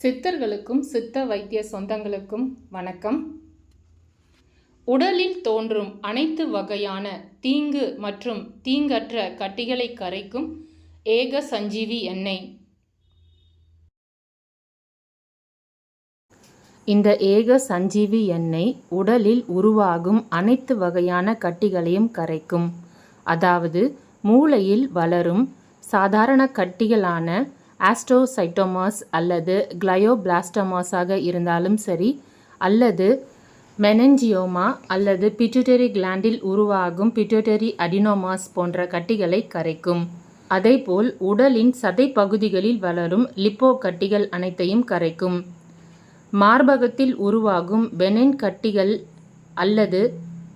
சித்தர்களுக்கும் சித்த வைத்திய சொந்தங்களுக்கும் வணக்கம். உடலில் தோன்றும் அனைத்து வகையான தீங்கு மற்றும் தீங்கற்ற கட்டிகளை கரைக்கும் ஏக சஞ்சீவி எண்ணெய். இந்த ஏக சஞ்சீவி எண்ணெய் உடலில் உருவாகும் அனைத்து வகையான கட்டிகளையும் கரைக்கும். அதாவது மூளையில் வளரும் சாதாரண கட்டிகளான ஆஸ்ட்ரோசைட்டோமாஸ் அல்லது கிளயோபிளாஸ்டோமாஸாக இருந்தாலும் சரி அல்லது மெனஞ்சியோமா அல்லது பிட்யூட்டரி கிளாண்டில் உருவாகும் பிட்யூட்டரி அடினோமாஸ் போன்ற கட்டிகளை கரைக்கும். அதேபோல் உடலின் சதை பகுதிகளில் வளரும் லிப்போ கட்டிகள் அனைத்தையும் கரைக்கும். மார்பகத்தில் உருவாகும் பெனின் கட்டிகள் அல்லது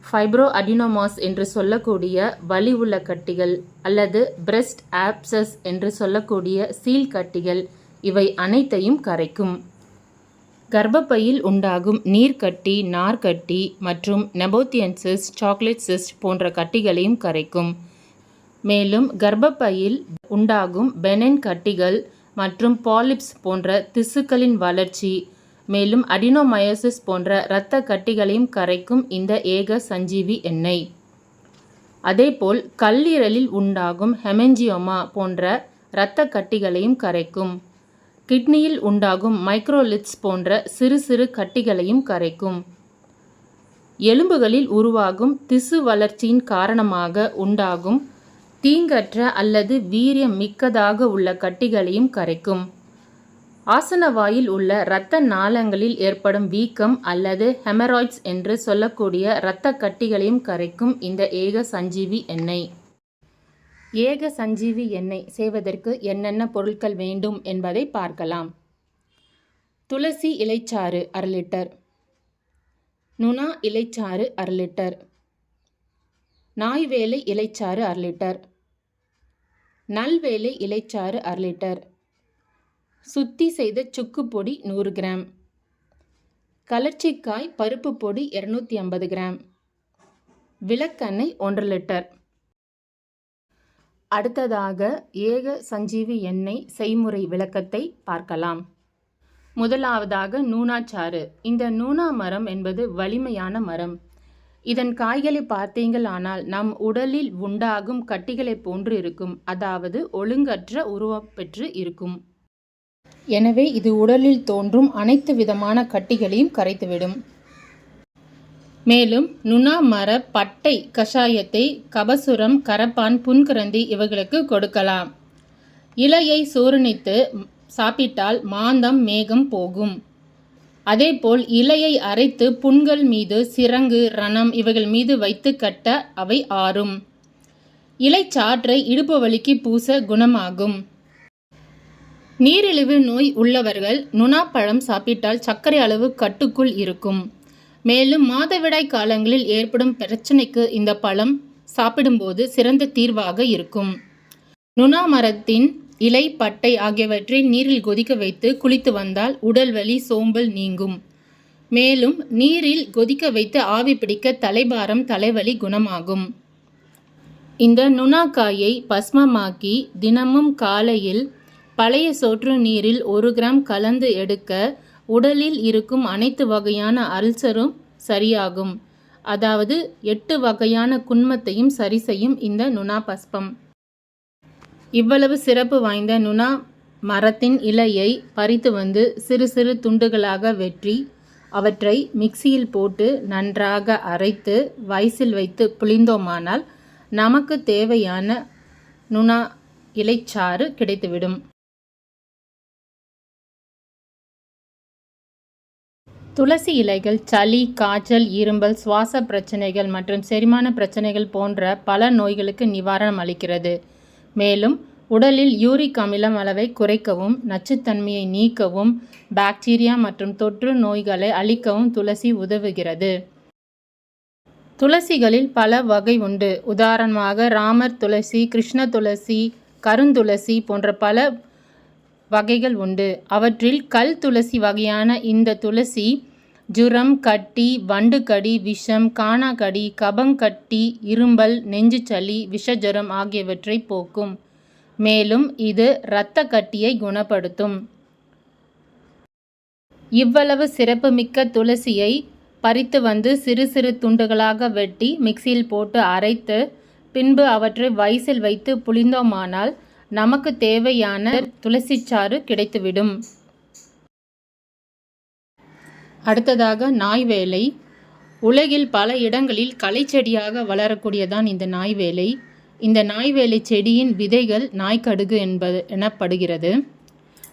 ஃபைப்ரோ அடினோமாஸ் என்று சொல்லக்கூடிய வலி உள்ள கட்டிகள் அல்லது பிரெஸ்ட் ஆப்சஸ் என்று சொல்லக்கூடிய சீல் கட்டிகள் இவை அனைத்தையும் கரைக்கும். கர்ப்பப்பையில் உண்டாகும் நீர்க்கட்டி நார்க்கட்டி மற்றும் நெபோத்தியன்சிஸ் சாக்லேட் சிஸ்ட் போன்ற கட்டிகளையும் கரைக்கும். மேலும் கர்ப்பப்பையில் உண்டாகும் பெனன் கட்டிகள் மற்றும் பாலிப்ஸ் போன்ற திசுக்களின் வளர்ச்சி மேலும் அடினோமயோசிஸ் போன்ற இரத்த கட்டிகளையும் கரைக்கும் இந்த ஏக சஞ்சீவி எண்ணெய். அதேபோல் கல்லீரலில் உண்டாகும் ஹெமெஞ்சியோமா போன்ற இரத்த கட்டிகளையும் கரைக்கும். கிட்னியில் உண்டாகும் மைக்ரோலிட்ஸ் போன்ற சிறு சிறு கட்டிகளையும் கரைக்கும். எலும்புகளில் உருவாகும் திசு வளர்ச்சியின் காரணமாக உண்டாகும் தீங்கற்ற அல்லது வீரியம் மிக்கதாக உள்ள கட்டிகளையும் கரைக்கும். ஆசனவாயில் உள்ள இரத்த நாளங்களில் ஏற்படும் வீக்கம் அல்லது ஹெமராய்ட்ஸ் என்று சொல்லக்கூடிய இரத்த கட்டிகளையும் கரைக்கும் இந்த ஏக சஞ்சீவி எண்ணெய். ஏக சஞ்சீவி எண்ணெய் செய்வதற்கு என்னென்ன பொருட்கள் வேண்டும் என்பதை பார்க்கலாம். துளசி இலைச்சாறு அரை லிட்டர். நுணா இலைச்சாறு அரை லிட்டர். நாய்வேலை இலைச்சாறு அரை லிட்டர். நல்வேலை இலைச்சாறு அரை லிட்டர். சுத்தி செய்த சுக்கு பொடி நூறு கிராம். கலர்ச்சிக்காய் பருப்பு பொடி இரநூத்தி ஐம்பது கிராம். விளக்கெண்ணெய் ஒன்றரை லிட்டர். அடுத்ததாக ஏக சஞ்சீவி எண்ணெய் செய்முறை விளக்கத்தை பார்க்கலாம். முதலாவதாக நூனாச்சாறு. இந்த நூனா மரம் என்பது வலிமையான மரம். இதன் காய்களை பார்த்தீங்களானால் நம் உடலில் உண்டாகும் கட்டிகளை போன்று இருக்கும். அதாவது ஒழுங்கற்ற உருவம் பெற்று இருக்கும். எனவே இது உடலில் தோன்றும் அனைத்து விதமான கட்டிகளையும் கரைத்துவிடும். மேலும் நுணா மர பட்டை கஷாயத்தை கபசுரம் கரப்பான் புன்கரந்தி இவைகளுக்கு கொடுக்கலாம். இலையை சூரணித்து சாப்பிட்டால் மாந்தம் மேகம் போகும். அதேபோல் இலையை அரைத்து புண்கள் மீது சிரங்கு ரணம் இவைகள் மீது வைத்து கட்ட அவை ஆறும். இலைச்சாற்றை இடுப்பு வலிக்கு பூச குணமாகும். நீரிழிவு நோய் உள்ளவர்கள் நுணாப்பழம் சாப்பிட்டால் சர்க்கரை அளவு கட்டுக்குள் இருக்கும். மேலும் மாதவிடாய் காலங்களில் ஏற்படும் பிரச்சனைக்கு இந்த பழம் சாப்பிடும்போது சிறந்த தீர்வாக இருக்கும். நுணா மரத்தின் இலை பட்டை ஆகியவற்றை நீரில் கொதிக்க வைத்து குளித்து வந்தால் உடல் வலி சோம்பல் நீங்கும். மேலும் நீரில் கொதிக்க வைத்து ஆவி பிடிக்க தலைபாரம் தலைவலி குணமாகும். இந்த நுணாக்காயை பஸ்மமாக்கி தினமும் காலையில் பழைய சோற்று நீரில் ஒரு கிராம் கலந்து எடுக்க உடலில் இருக்கும் அனைத்து வகையான அல்சரும் சரியாகும். அதாவது எட்டு வகையான குன்மத்தையும் சரி செய்யும் இந்த நுணா பஸ்பம் இவ்வளவு சிறப்பு வாய்ந்த நுணா மரத்தின் இலையை பறித்து வந்து சிறு சிறு துண்டுகளாக வெற்றி அவற்றை மிக்சியில் போட்டு நன்றாக அரைத்து வயசில் வைத்து புளிந்தோமானால் நமக்கு தேவையான நுணா இலைச்சாறு கிடைத்துவிடும். துளசி இலைகள் சளி காய்ச்சல் இரும்பல் சுவாச பிரச்சனைகள் மற்றும் செரிமான பிரச்சனைகள் போன்ற பல நோய்களுக்கு நிவாரணம் அளிக்கிறது. மேலும் உடலில் யூரிக் அமிலம் அளவை குறைக்கவும் நச்சுத்தன்மையை நீக்கவும் பாக்டீரியா மற்றும் தொற்று நோய்களை அழிக்கவும் துளசி உதவுகிறது. துளசிகளில் பல வகை உண்டு. உதாரணமாக ராமர் துளசி கிருஷ்ண துளசி கருந்துளசி போன்ற பல வகைகள் உண்டு. அவற்றில் கல் துளசி வகையான இந்த துளசி ஜுரம் கட்டி வண்டுக்கடி விஷம் காணாக்கடி கபங்கட்டி இரும்பல் நெஞ்சுச்சளி விஷஜுரம் ஆகியவற்றை போக்கும். மேலும் இது இரத்த கட்டியை குணப்படுத்தும். இவ்வளவு சிறப்புமிக்க துளசியை பறித்து வந்து சிறு சிறு துண்டுகளாக வெட்டி மிக்சியில் போட்டு அரைத்து பின்பு அவற்றை வயசில் வைத்து புளிந்தோமானால் நமக்கு தேவையான துளசி சாறு கிடைத்துவிடும். அடுத்ததாக நாய் வேலை. உலகில் பல இடங்களில் களைச்செடியாக வளரக்கூடியதான் இந்த நாய் வேலை. இந்த நாய் வேலை செடியின் விதைகள் நாய்க்கடுகு என்பது எனப்படுகிறது.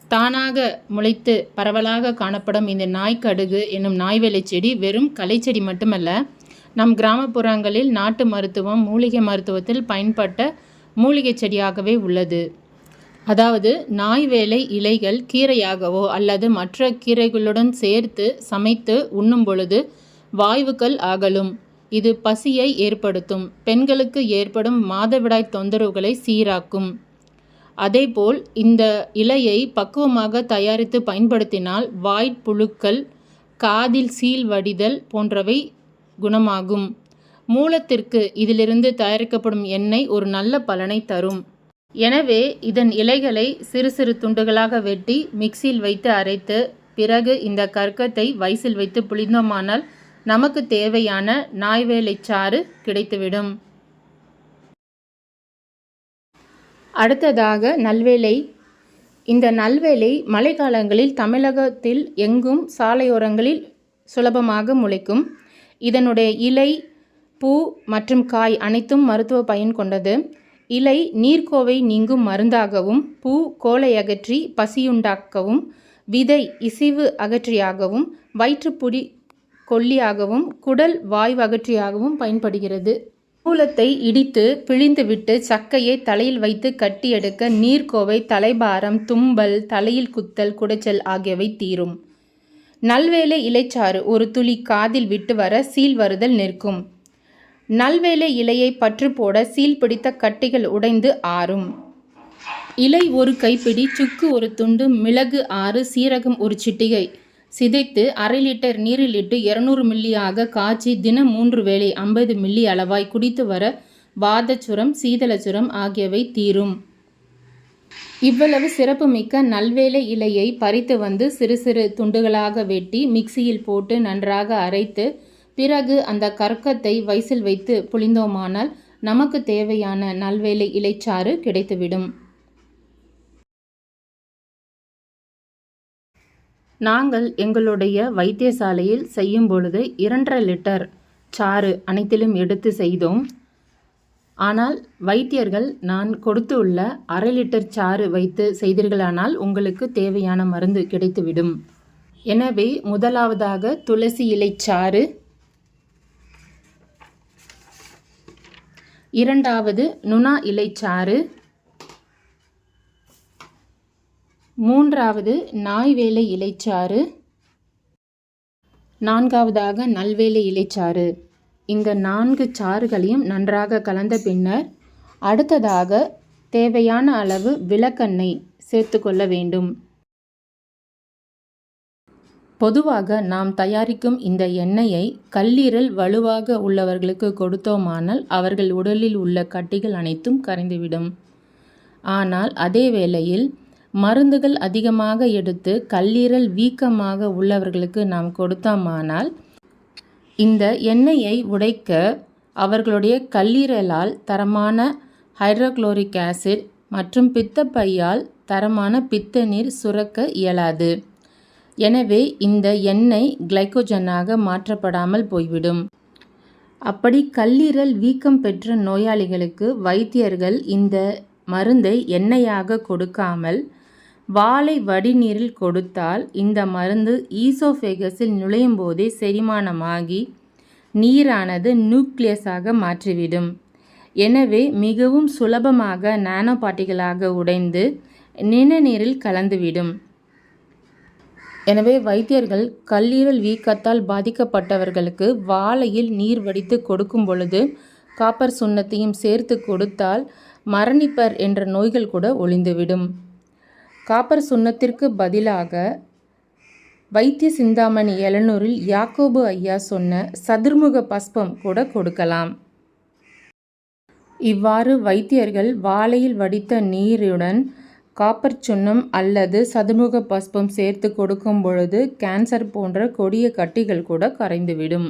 தானாக முளைத்து பரவலாக காணப்படும் இந்த நாய்க்கடுகு என்னும் நாய்வேலை செடி வெறும் களைச்செடி மட்டுமல்ல நம் கிராமப்புறங்களில் நாட்டு மருத்துவம் மூலிகை மருத்துவத்தில் பயன்பட்ட மூலிகை செடியாகவே உள்ளது. அதாவது நாய் வேலை இலைகள் கீரையாகவோ அல்லது மற்ற கீரைகளுடன் சேர்த்து சமைத்து உண்ணும் பொழுது வாய்வுகள் அகலும். இது பசியை ஏற்படுத்தும். பெண்களுக்கு ஏற்படும் மாதவிடாய் தொந்தரவுகளை சீராக்கும். அதேபோல் இந்த இலையை பக்குவமாக தயாரித்து பயன்படுத்தினால் வாய்ப்புழுக்கள் காதில் சீல் வடிதல் போன்றவை குணமாகும். மூலத்திற்கு இதிலிருந்து தயாரிக்கப்படும் எண்ணெய் ஒரு நல்ல பலனை தரும். எனவே இதன் இலைகளை சிறு சிறு துண்டுகளாக வெட்டி மிக்சியில் வைத்து அரைத்து பிறகு இந்த கற்கத்தை வயசில் வைத்து புளிந்தோமானால் நமக்கு தேவையான நாய்வேலை சாறு கிடைத்துவிடும். அடுத்ததாக நல்வேலை. இந்த நல்வேலை மழைக்காலங்களில் தமிழகத்தில் எங்கும் சாலையோரங்களில் சுலபமாக முளைக்கும். இதனுடைய இலை பூ மற்றும் காய் அனைத்தும் மருத்துவ பயன் கொண்டது. இலை நீர்க்கோவை நீங்கும் மருந்தாகவும் பூ கோலை அகற்றி பசியுண்டாக்கவும் விதை இசிவு அகற்றியாகவும் வயிற்றுப்புடி கொல்லியாகவும் குடல் வாய்வு அகற்றியாகவும் பயன்படுகிறது. மூலத்தை இடித்து பிழிந்துவிட்டு சக்கையை தலையில் வைத்து கட்டி எடுக்க நீர்க்கோவை தலைபாரம் தும்பல் தலையில் குத்தல் குடைச்சல் ஆகியவை தீரும். நல்வேலை இலைச்சாறு ஒரு துளி காதில் விட்டு வர சீல் வருதல் நிற்கும். நல்வேலை இலையை பற்று போட சீல் பிடித்த கட்டிகள் உடைந்து ஆறும். இலை ஒரு கைப்பிடி சுக்கு ஒரு துண்டு மிளகு ஆறு சீரகம் ஒரு சிட்டிகை. சிதைத்து அரை லிட்டர் நீரில் இட்டு இருநூறு மில்லியாக காய்ச்சி தினம் மூன்று வேளை ஐம்பது மில்லி அளவாய் குடித்து வர வாதச்சுரம் சீதளச்சுரம் ஆகியவை தீரும். இவ்வளவு சிறப்புமிக்க நல்வேலை இலையை பறித்து வந்து சிறு சிறு துண்டுகளாக வெட்டி மிக்சியில் போட்டு நன்றாக அரைத்து பிறகு அந்த கற்கத்தை வயசில் வைத்து புளிந்தோமானால் நமக்கு தேவையான நல்வேலை இலைச்சாறு கிடைத்துவிடும். நாங்கள் எங்களுடைய வைத்தியசாலையில் செய்யும் பொழுது இரண்டரை லிட்டர் சாறு அனைத்திலும் எடுத்து செய்தோம். ஆனால் வைத்தியர்கள் நான் கொடுத்து உள்ள அரை லிட்டர் சாறு வைத்து செய்தீர்களானால் உங்களுக்கு தேவையான மருந்து கிடைத்துவிடும். எனவே முதலாவதாக துளசி இலை சாறு இரண்டாவது நுணா இலைச்சாறு. மூன்றாவது நாய்வேலை இலைச்சாறு. நான்காவதாக நல்வேலை இலைச்சாறு. இந்த நான்கு சாறுகளையும் நன்றாக கலந்த பின்னர் அடுத்ததாக தேவையான அளவு விளக்கெண்ணெய் சேர்த்து கொள்ள வேண்டும். பொதுவாக நாம் தயாரிக்கும் இந்த எண்ணெயை கல்லீரல் வலுவாக உள்ளவர்களுக்கு கொடுத்தோமானால் அவர்கள் உடலில் உள்ள கட்டிகள் அனைத்தும் கரைந்துவிடும். ஆனால் அதே வேளையில் மருந்துகள் அதிகமாக எடுத்து கல்லீரல் வீக்கமாக உள்ளவர்களுக்கு நாம் கொடுத்தோமானால் இந்த எண்ணெயை உடைக்க அவர்களுடைய கல்லீரலால் தரமான ஹைட்ரோக்ளோரிக் ஆசிட் மற்றும் பித்தப்பையால் தரமான பித்த நீர் சுரக்க இயலாது. எனவே இந்த எண்ணெய் கிளைக்கோஜனாக மாற்றப்படாமல் போய்விடும். அப்படி கல்லீரல் வீக்கம் பெற்ற நோயாளிகளுக்கு வைத்தியர்கள் இந்த மருந்தை எண்ணெயாக கொடுக்காமல் வாழை வடிநீரில் கொடுத்தால் இந்த மருந்து ஈசோஃபேகஸில் நுழையும் போதே செரிமானமாகி நீரானது நியூக்ளியஸாக மாற்றிவிடும். எனவே மிகவும் சுலபமாக நானோ பாட்டிகளாக உடைந்து நிணநீரில் கலந்துவிடும். எனவே வைத்தியர்கள் கல்லீரல் வீக்கத்தால் பாதிக்கப்பட்டவர்களுக்கு வாழையில் நீர் வடித்து கொடுக்கும் பொழுது காப்பர் சுண்ணத்தையும் சேர்த்து கொடுத்தால் மரணிப்பர் என்ற நோய்கள் கூட ஒளிந்துவிடும் காப்பர் சுண்ணத்திற்கு பதிலாக வைத்திய சிந்தாமணி எழுநூறில் யாக்கோபு ஐயா சொன்ன சதுர்முக பஸ்பம் கூட கொடுக்கலாம். இவ்வாறு வைத்தியர்கள் வாழையில் வடித்த நீருடன் காப்பர் சுண்ணம் அல்லது சதுமுக பஸ்பம் சேர்த்து கொடுக்கும் பொழுது கேன்சர் போன்ற கொடிய கட்டிகள் கூட கரைந்துவிடும்.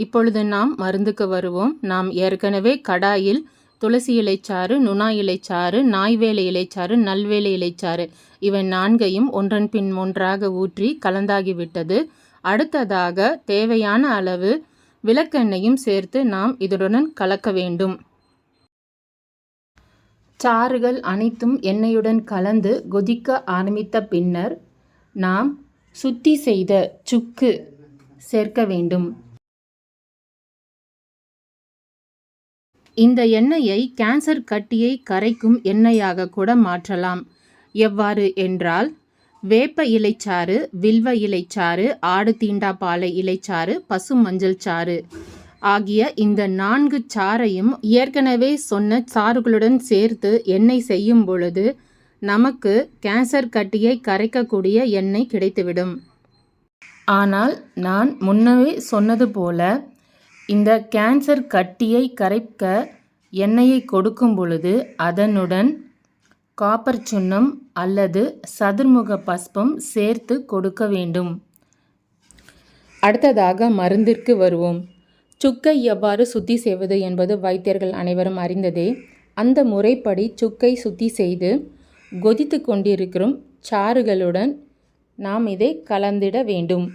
இப்பொழுது நாம் மருந்துக்கு வருவோம். நாம் ஏற்கனவே கடாயில் துளசி இலைச்சாறு நுணா இலைச்சாறு நாய்வேலை இலைச்சாறு நல்வேலை இலைச்சாறு இவை நான்கையும் ஒன்றன் பின் ஒன்றாக ஊற்றி கலந்தாகிவிட்டது. அடுத்ததாக தேவையான அளவு விளக்கெண்ணையும் சேர்த்து நாம் இதனுடன் கலக்க வேண்டும். சாறுகள் அனைத்தும் எண்ணெயுடன் கலந்து கொதிக்க ஆரம்பித்த பின்னர் நாம் சுத்தி செய்த சுக்கு சேர்க்க வேண்டும். இந்த எண்ணெயை கேன்சர் கட்டியை கரைக்கும் எண்ணெயாக கூட மாற்றலாம். எவ்வாறு என்றால் வேப்ப இலைச்சாறு வில்வ இலைச்சாறு ஆடு தீண்டாப்பாலை இலைச்சாறு பசு மஞ்சள் சாறு ஆகிய இந்த நான்கு சாறையும் ஏற்கனவே சொன்ன சாறுகளுடன் சேர்த்து எண்ணெய் செய்யும் பொழுது நமக்கு கேன்சர் கட்டியை கரைக்கக்கூடிய எண்ணெய் கிடைத்துவிடும். ஆனால் நான் முன்னவே சொன்னது போல இந்த கேன்சர் கட்டியை கரைக்க எண்ணெயை கொடுக்கும் பொழுது அதனுடன் காப்பர் சுண்ணம் அல்லது சதுர்முக பஸ்பம் சேர்த்து கொடுக்க வேண்டும். அடுத்ததாக மருந்திற்கு வருவோம். சுக்கை எவ்வாறு சுத்தி செய்வது என்பது வைத்தியர்கள் அனைவரும் அறிந்ததே. அந்த முறைப்படி சுக்கை சுத்தி செய்து கொதித்து கொண்டிருக்கும் சாறுகளுடன் நாம் இதை கலந்திட வேண்டும்.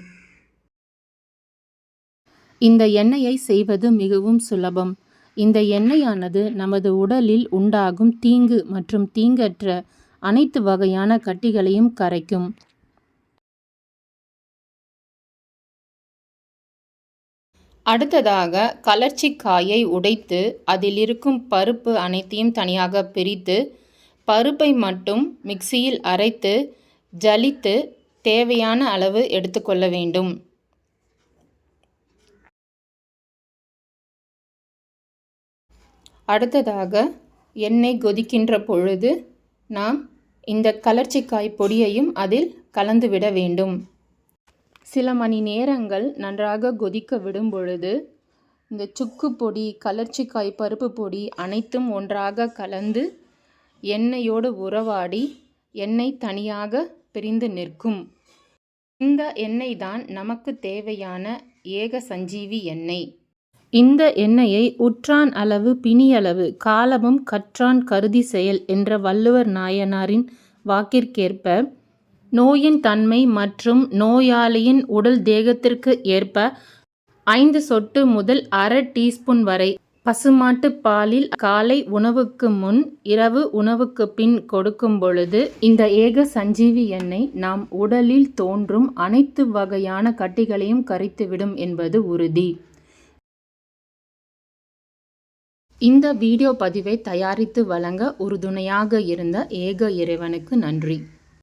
இந்த எண்ணெயை செய்வது மிகவும் சுலபம். இந்த எண்ணெயானது நமது உடலில் உண்டாகும் தீங்கு மற்றும் தீங்கற்ற அனைத்து வகையான கட்டிகளையும் கரைக்கும். அடுத்ததாக கலர்ச்சிக்காயை உடைத்து அதில் இருக்கும் பருப்பு அனைத்தையும் தனியாக பிரித்து பருப்பை மட்டும் மிக்சியில் அரைத்து ஜலித்து தேவையான அளவு எடுத்துக்கொள்ள வேண்டும். அடுத்ததாக எண்ணெய் கொதிக்கின்ற பொழுது நாம் இந்த கலர்ச்சிக்காய் பொடியையும் அதில் கலந்துவிட வேண்டும். சில மணி நேரங்கள் நன்றாக கொதிக்க விடும் பொழுது இந்த சுக்கு பொடி கலர்ச்சிக்காய் பருப்பு பொடி அனைத்தும் ஒன்றாக கலந்து எண்ணெயோடு உறவாடி எண்ணெய் தனியாக பிரிந்து நிற்கும். இந்த எண்ணெய் தான் நமக்கு தேவையான ஏக சஞ்சீவி எண்ணெய். இந்த எண்ணெயை உற்றான் அளவு பிணியளவு காலமும் கற்றான் கருதி செயல் என்ற வள்ளுவர் நாயனாரின் வாக்கிற்கேற்ப நோயின் தன்மை மற்றும் நோயாளியின் உடல் தேகத்திற்கு ஏற்ப ஐந்து சொட்டு முதல் அரை டீஸ்பூன் வரை பசுமாட்டு பாலில் காலை உணவுக்கு முன் இரவு உணவுக்கு பின் கொடுக்கும் பொழுது இந்த ஏக சஞ்சீவி எண்ணெய் நாம் உடலில் தோன்றும் அனைத்து வகையான கட்டிகளையும் கரைத்துவிடும் என்பது உறுதி. இந்த வீடியோ பதிவை தயாரித்து வழங்க உறுதுணையாக இருந்த ஏக இறைவனுக்கு நன்றி.